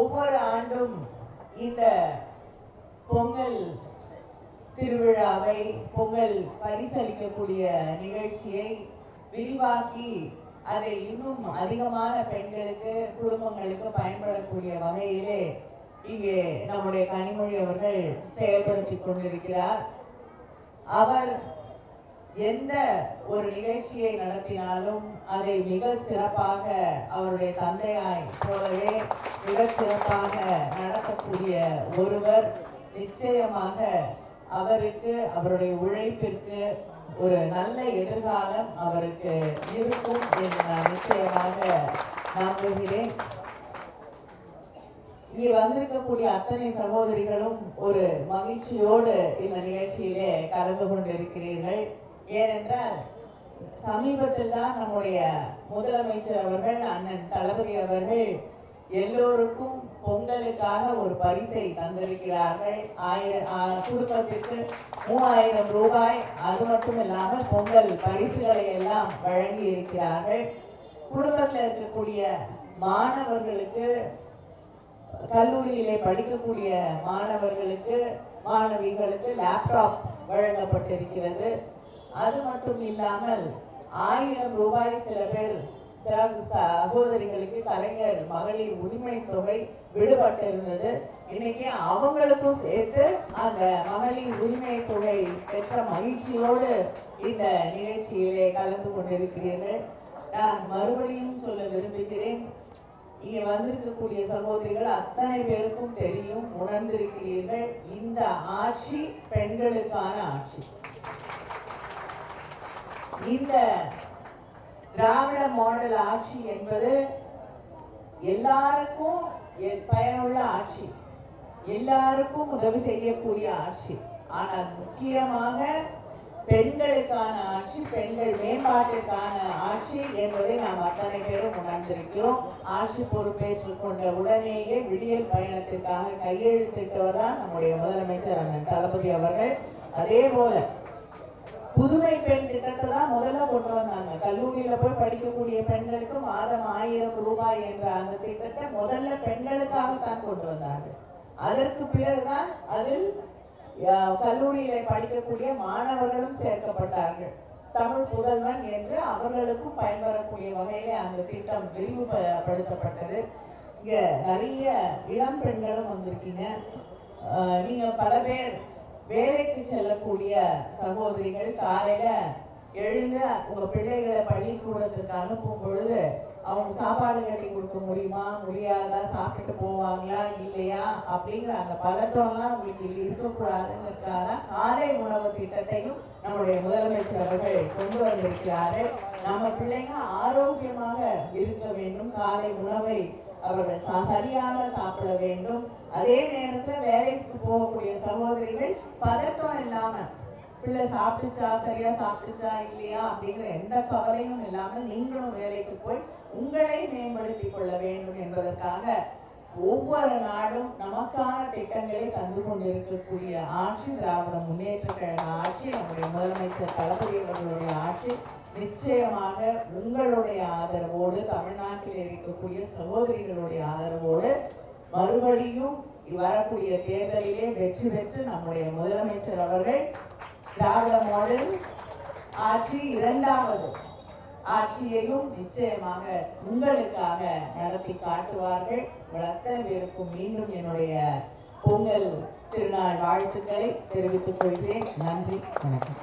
ஒவ்வொரு ஆண்டும் இந்த பொங்கல் திருவிழாவை பொங்கல் பரிசளிக்கக்கூடிய நிகழ்ச்சியை விரிவாக்கி அதை இன்னும் அதிகமான பெண்களுக்கு குடும்பங்களுக்கு பயன்படக்கூடிய வகையிலே இங்கே நம்முடைய கனிமொழி அவர்கள் செயல்படுத்தி கொண்டிருக்கிறார். அவர் எந்த ஒரு நிகழ்ச்சியை நடத்தினாலும் அதை மிக சிறப்பாக அவருடைய தந்தையாய் போலவே மிக சிறப்பாக நடத்தக்கூடிய ஒருவர் நிச்சயமாக அவருக்கு அவருடைய உழைப்பிற்கு ஒரு நல்ல எதிர்காலம் அவருக்கு இருக்கும் என்று நான் நிச்சயமாக நம்புகிறேன். இங்கே வந்திருக்கக்கூடிய அத்தனை சகோதரிகளும் ஒரு மகிழ்ச்சியோடு இந்த நிகழ்ச்சியிலே கலந்து கொண்டிருக்கிறீர்கள். ஏனென்றால் சமீபத்தில் தான் நம்முடைய முதலமைச்சர் அவர்கள் அண்ணன் தளபதி அவர்கள் எல்லோருக்கும் பொங்கலுக்காக ஒரு பரிசை தந்திருக்கிறார்கள். ஆயிரம் குடும்பத்திற்கு மூவாயிரம் ரூபாய். அது மட்டும் இல்லாமல் பொங்கல் பரிசுகளை எல்லாம் வழங்கி இருக்கிறார்கள் குடும்பத்தில் இருக்கக்கூடிய மாணவர்களுக்கு கல்லூரியிலே படிக்கக்கூடிய மாணவர்களுக்கு மாணவிகளுக்கு லேப்டாப் வழங்கப்பட்டிருக்கிறது. அது மட்டும் இல்லாமல் ஆயிரம் ரூபாய் சில பேர் சில சகோதரிகளுக்கு கலைஞர் மகளிர் உரிமை தொகை விடுபட்டிருந்தது. இன்னைக்கு அவங்களுக்கும் சேர்த்து அந்த மகளிர் உரிமை தொகை பெற்ற மகிழ்ச்சியோடு இந்த நிகழ்ச்சியிலே கலந்து கொண்டிருக்கிறீர்கள். நான் மறுபடியும் சொல்ல விரும்புகிறேன் இங்கே வந்திருக்கக்கூடிய சகோதரிகள் அத்தனை பேருக்கும் தெரியும் உணர்ந்திருக்கிறீர்கள். இந்த ஆட்சி பெண்களுக்கான ஆட்சி. இந்த திராவிட மாடல் ஆட்சி என்பது எல்லாருக்கும் பயனுள்ள ஆட்சி. எல்லாருக்கும் உதவி செய்யக்கூடிய ஆட்சி. ஆனால் முக்கியமாக பெண்களுக்கான ஆட்சி பெண்கள் மேம்பாட்டிற்கான ஆட்சி என்பதை நாம் அத்தனை பேரும் உணர்ந்திருக்கிறோம். ஆட்சி பொறுப்பேற்றுக் கொண்ட உடனேயே விடியல் பயணத்திற்காக கையெழுத்திட்டவர் தான் நம்முடைய முதலமைச்சர் அண்ணன் தளபதி அவர்கள். அதே போல புதுமை பெண் திட்டத்தை தான் முதல்ல கொண்டு வந்தாங்க. கல்லூரியில போய் படிக்கக்கூடிய பெண்களுக்கு மாதம் ஆயிரம் ரூபாய் என்ற அந்த திட்டத்தை முதல்ல பெண்களுக்காகத்தான் கொண்டு வந்தாங்க. அதற்கு பிறகுதான் அதில் கல்லூரியில படிக்கக்கூடிய மாணவர்களும் சேர்க்கப்பட்டார்கள். தமிழ் புதல்வன் என்று அவர்களுக்கும் பயன்பெறக்கூடிய வகையில அந்த திட்டம் விரிவுபடுத்தப்பட்டது. இங்க நிறைய இளம் பெண்களும் வந்திருக்கீங்க. அஹ், நீங்க பல பேர் வேலைக்கு செல்லக்கூடிய சகோதரிகள் காலையில எழுந்து உங்க பிள்ளைகளை பள்ளிக்கூடத்திற்கு அனுப்பும் பொழுது அவங்க சாப்பாடு கட்டி கொடுக்க முடியுமா? முடியாதா? சாப்பிட்டுட்டு போவாங்களா? இல்லையா? அப்படிங்கிற அந்த பதட்டம்லாம் உங்களுக்கு இருக்கக்கூடாதுங்கிறதுக்காக தான் காலை உணவு திட்டத்தையும் நம்முடைய முதலமைச்சர் அவர்கள் கொண்டு வந்திருக்கிறார்கள் நம்ம பிள்ளைங்க ஆரோக்கியமாக இருக்க வேண்டும். காலை உணவை அவர்கள் சரியாக சாப்பிட வேண்டும். அதே நேரத்துல வேலைக்கு போகக்கூடிய சகோதரிகள் பதட்டம் இல்லாம பிள்ளை சாப்பிட்டுச்சா சரியா சாப்பிட்டுச்சா இல்லையா? அப்படிங்கிற எந்த கவலையும் இல்லாமல் நீங்களும் வேலைக்கு போய் உங்களை மேம்படுத்திக் கொள்ள வேண்டும் என்பதற்காக ஒவ்வொரு நாளும் நமக்கான திட்டங்களை தந்து கொண்டிருக்கக்கூடிய ஆட்சி திராவிட முன்னேற்ற கழக ஆட்சி நம்முடைய முதலமைச்சர் தளபதி அவர்களுடைய ஆட்சி நிச்சயமாக உங்களுடைய ஆதரவோடு தமிழ்நாட்டில் இருக்கக்கூடிய சகோதரிகளுடைய ஆதரவோடு மறுபடியும் வரக்கூடிய தேர்தலிலே வெற்றி பெற்று நம்முடைய முதலமைச்சர் அவர்கள் திராவிட மாடல் ஆட்சி இரண்டாவது ஆட்சியையும் நிச்சயமாக உங்களுக்காக நடத்தி காட்டுவார்கள். உங்கள் அத்தனை பேருக்கும் மீண்டும் என்னுடைய பொங்கல் திருநாள் வாழ்த்துக்களை தெரிவித்துக் கொள்கிறேன். நன்றி வணக்கம்.